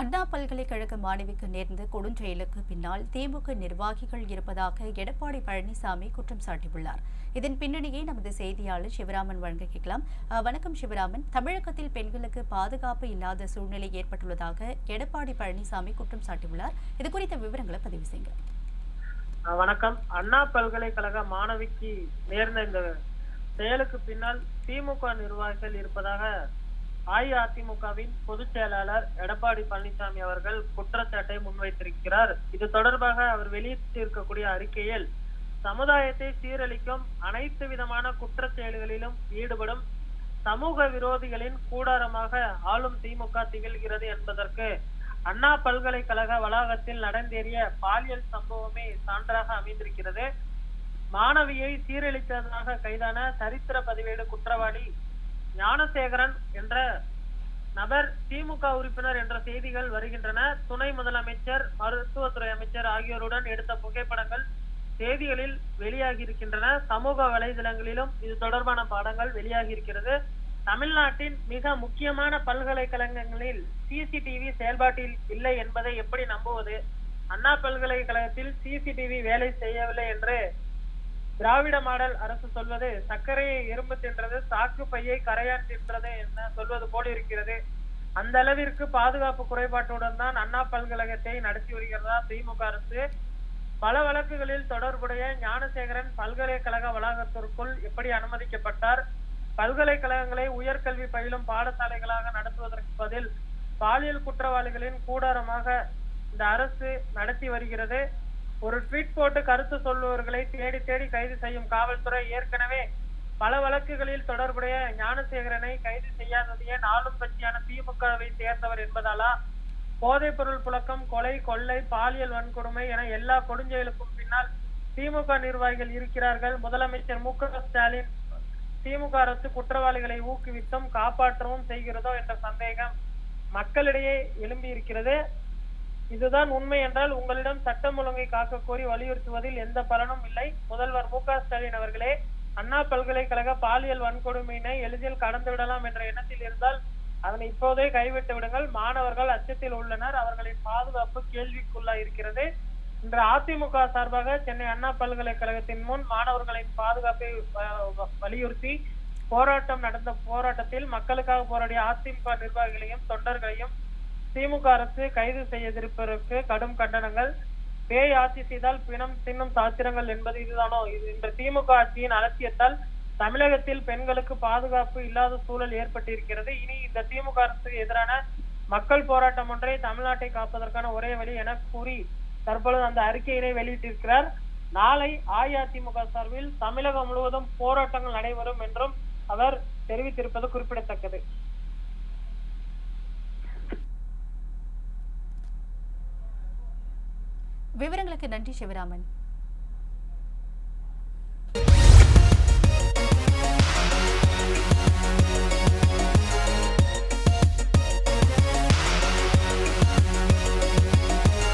அண்ணா பல்கலைக்கழக மாணவிக்கு நேர்ந்த கொடுஞ்செயலுக்கு பின்னால் திமுக நிர்வாகிகள் இருப்பதாக எடப்பாடி பழனிசாமி குற்றம் சாட்டியுள்ளார். இதன் பின்னணியை நமது செய்தியாளர் சிவராமன் வழங்க கேட்கலாம். வணக்கம் சிவராமன். தமிழகத்தில் பெண்களுக்கு பாதுகாப்பு இல்லாத சூழ்நிலை ஏற்பட்டுள்ளதாக எடப்பாடி பழனிசாமி குற்றம் சாட்டியுள்ளார். இது குறித்த விவரங்களை பதிவு செய்யுங்க. வணக்கம். அண்ணா பல்கலைக்கழக மாணவிக்கு நேர்ந்த இந்த செயலுக்கு பின்னால் திமுக நிர்வாகிகள் இருப்பதாக அஇஅதிமுகவின் பொதுச் செயலாளர் எடப்பாடி பழனிசாமி அவர்கள் குற்றச்சாட்டை முன்வைத்திருக்கிறார். இது தொடர்பாக அவர் வெளியிட்டிருக்கக்கூடிய அறிக்கையில் சமுதாயத்தை சீரழிக்கும் அனைத்து விதமான குற்ற செயல்களிலும் ஈடுபடும் சமூக விரோதிகளின் கூடாரமாக ஆளும் திமுக திகழ்கிறது என்பதற்கு அண்ணா பல்கலைக்கழக வளாகத்தில் நடந்தேறிய பாலியல் சம்பவமே சான்றாக அமைந்திருக்கிறது. மாணவியை சீரழித்ததாக கைதான சரித்திர பதிவேடு குற்றவாளி ஞானசேகரன் என்ற நபர் திமுக உறுப்பினர் என்ற செய்திகள் வருகின்றன. துணை முதலமைச்சர் மருத்துவத்துறை அமைச்சர் ஆகியோருடன் எடுத்த புகைப்படங்கள் செய்திகளில் வெளியாகி இருக்கின்றன சமூக வலைதளங்களிலும் இது தொடர்பான பாடங்கள் வெளியாகி இருக்கிறது தமிழ்நாட்டின் மிக முக்கியமான பல்கலைக்கழகங்களில் சிசிடிவி செயல்பாட்டில் இல்லை என்பதை எப்படி நம்புவது? அண்ணா பல்கலைக்கழகத்தில் சிசிடிவி வேலை செய்யவில்லை என்று திராவிட மாடல் அரசு சொல்வது சர்க்கரையை எறும்பு தின்றது சாக்கு பையை கரையான் தின்றது என்ன சொல்வது போல் இருக்கிறது. அந்த அளவிற்கு பாதுகாப்பு குறைபாட்டுடன் தான் அண்ணா பல்கழகத்தை நடத்தி வருகிறதா திமுக அரசு. பல வழக்குகளில் தொடர்புடைய ஞானசேகரன் பல்கலைக்கழக வளாகத்திற்குள் எப்படி அனுமதிக்கப்பட்டார்? பல்கலைக்கழகங்களை உயர்கல்வி பயிலும் பாடசாலைகளாக நடத்துவதற்கு பதில் பாலியல் குற்றவாளிகளின் கூடாரமாக இந்த அரசு நடத்தி வருகிறது. ஒரு ட்வீட் போட்டு கருத்து சொல்லுவர்களை தேடி தேடி கைது செய்யும் காவல்துறை ஏற்கனவே பல வழக்குகளில் தொடர்புடைய ஞானசேகரனை கைது செய்யாததையே நாளும் ஆளும் கட்சியான திமுகவை சேர்ந்தவர் என்பதாலா? போதைப் பொருள் புழக்கம் கொலை கொள்ளை பாலியல் வன்கொடுமை என எல்லா கொடுஞ்செயலுக்கும் பின்னால் திமுக நிர்வாகிகள் இருக்கிறார்கள். முதலமைச்சர் மு ஸ்டாலின் திமுக அரசு குற்றவாளிகளை ஊக்குவித்தும் காப்பாற்றவும் செய்கிறதோ என்ற சந்தேகம் மக்களிடையே எழும்பி இருக்கிறது இதுதான் உண்மை என்றால் உங்களிடம் சட்டம் ஒழுங்கை காக்க கோரி வலியுறுத்துவதில் எந்த பலனும் இல்லை. முதல்வர் மு க ஸ்டாலின் அவர்களே அண்ணா பல்கலைக்கழக பாலியல் வன்கொடுமையினை எளிதில் கடந்து விடலாம் என்ற எண்ணத்தில் இருந்தால் அதனை இப்போதே கைவிட்டு விடுங்கள். மாணவர்கள் அச்சத்தில் உள்ளனர். அவர்களின் பாதுகாப்பு கேள்விக்குள்ளா இருக்கிறது. இன்று அதிமுக சார்பாக சென்னை அண்ணா பல்கலைக்கழகத்தின் முன் மாணவர்களின் பாதுகாப்பை வலியுறுத்தி போராட்டம் நடந்த போராட்டத்தில் மக்களுக்காக போராடிய அதிமுக நிர்வாகிகளையும் தொண்டர்களையும் திமுக அரசு கைது செய்திருப்பதற்கு கடும் கண்டனங்கள். பேய் ஆட்சி செய்தால் பிணம் தின்னும் சாத்திரங்கள் என்பது இதுதானோ? இது இந்த திமுக ஆட்சியின் அலட்சியத்தால் தமிழகத்தில் பெண்களுக்கு பாதுகாப்பு இல்லாத சூழல் ஏற்பட்டிருக்கிறது. இனி இந்த திமுக அரசுக்கு எதிரான மக்கள் போராட்டம் ஒன்றை தமிழ்நாட்டை காப்பதற்கான ஒரே வழி என கூறி தற்பொழுது அந்த அறிக்கையினை வெளியிட்டிருக்கிறார். நாளை அஇஅதிமுக சார்பில் தமிழகம் முழுவதும் போராட்டங்கள் நடைபெறும் என்றும் அவர் தெரிவித்திருப்பது குறிப்பிடத்தக்கது. விவரங்களுக்கு நன்றி சிவராமன்